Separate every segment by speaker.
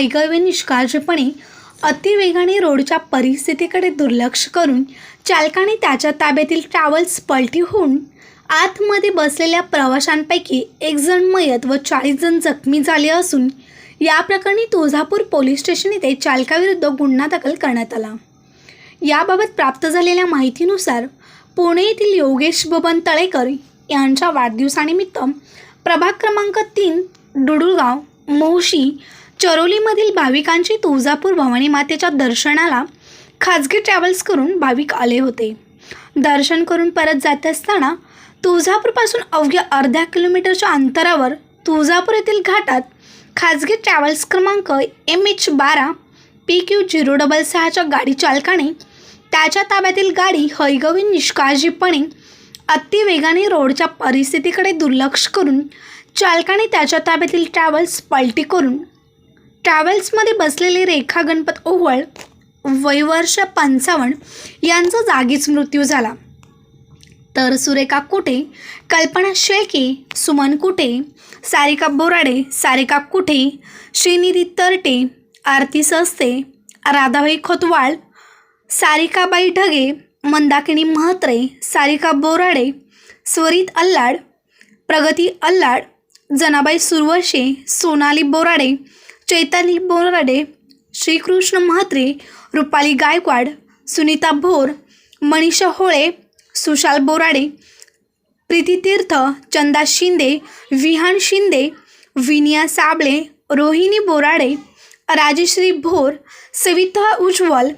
Speaker 1: हैगवे निष्काळजीपणे अतिवेगाने रोडच्या परिस्थितीकडे दुर्लक्ष करून चालकाने त्याच्या ताब्यातील ट्रॅव्हल्स पलटी होऊन आतमध्ये बसलेल्या प्रवाशांपैकी एक जण मयत व चाळीस जण जखमी झाले असून या प्रकरणी तुळजापूर पोलीस स्टेशन येथे चालकाविरुद्ध गुन्हा दाखल करण्यात आला. याबाबत प्राप्त झालेल्या माहितीनुसार पुणे येथील योगेश बबन तळेकर यांच्या वाढदिवसानिमित्त प्रभाग क्रमांक तीन डुडुळगाव मोशी चरोलीमधील भाविकांची तुळजापूर भवानी मातेच्या दर्शनाला खाजगी ट्रॅव्हल्स करून भाविक आले होते. दर्शन करून परत जात असताना तुळजापूरपासून अवघ्या अर्ध्या किलोमीटरच्या अंतरावर तुळजापूर येथील घाटात खाजगी ट्रॅव्हल्स क्रमांक एम एच बारा पी क्यू झिरो डबल सहाच्या गाडी चालकाने त्याच्या ताब्यातील गाडी हैगवी निष्काळजीपणे अतिवेगाने रोडच्या परिस्थितीकडे दुर्लक्ष करून चालकाने त्याच्या ताब्यातील ट्रॅव्हल्स पलटी करून ट्रॅव्हल्समध्ये बसलेले रेखा गणपत ओव्हळ वयवर्ष पंचावन्न यांचा जागीच मृत्यू झाला. तर सुरेखा कुटे कल्पना शेळके सुमन कुटे सारिका बोराडे सारिका कुठे? श्रीनिधी तरटे आरती सस्ते राधाबाई खोतवाळ सारिकाबाई ढगे मंदाकिनी म्हात्रे सारिका बोराडे स्वरित अल्लाड प्रगती अल्लाड जनाबाई सुरवशे सोनाली बोराडे चैताली बोराडे श्रीकृष्ण म्हात्रे रुपाली गायकवाड सुनीता भोर मनीषा होळे सुशाल बोराडे प्रीतीतीर्थ चंदा शिंदे विहान शिंदे विनिया साबळे रोहिणी बोराडे राजश्री भोर सविता उज्ज्वल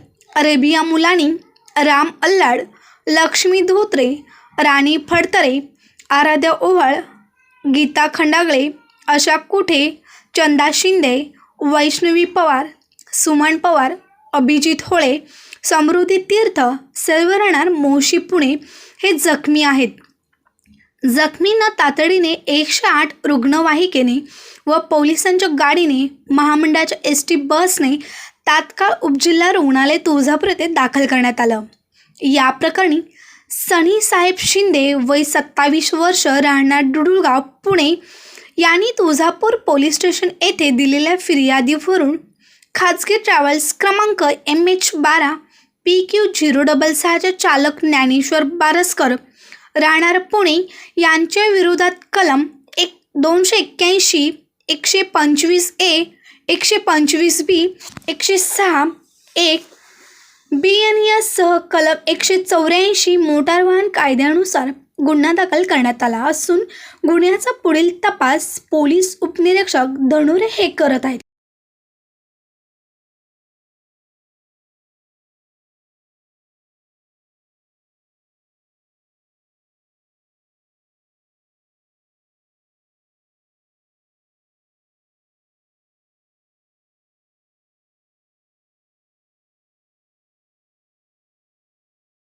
Speaker 1: रेबिया मुलानी राम अल्लाड लक्ष्मी धोत्रे राणी फडतरे आराध्या ओवाळ गीता खंडागळे अशा कुठे चंदा शिंदे वैष्णवी पवार सुमन पवार अभिजित होळे समृद्धी तीर्थ सर्वरणार मोशी पुणे हे जखमी आहेत. जखमींना तातडीने एकशे आठ रुग्णवाहिकेने व पोलिसांच्या गाडीने महामंडळाच्या एस टी बसने तात्काळ उपजिल्हा रुग्णालय तुळजापूर येथे दाखल करण्यात आलं. या प्रकरणी सनी साहेब शिंदे वय सत्तावीस वर्ष राहणार डुडुळगाव पुणे यांनी तुळजापूर पोलीस स्टेशन येथे दिलेल्या फिर्यादीवरून खाजगी ट्रॅव्हल्स क्रमांक एम एच बारा पी क्यू झिरो डबल सहाचे चालक ज्ञानेश्वर बारसकर राहणार पुणे यांच्या विरोधात कलम एक दोनशे एक्क्याऐंशी एकशे पंचवीस ए एकशे पंचवीस बी एकशे सहा एक बी एन एस सह कलम एकशे चौऱ्याऐंशी मोटार वाहन कायद्यानुसार गुन्हा दाखल करण्यात आला असून गुन्ह्याचा पुढील तपास पोलीस उपनिरीक्षक धनुरे हे करत आहेत.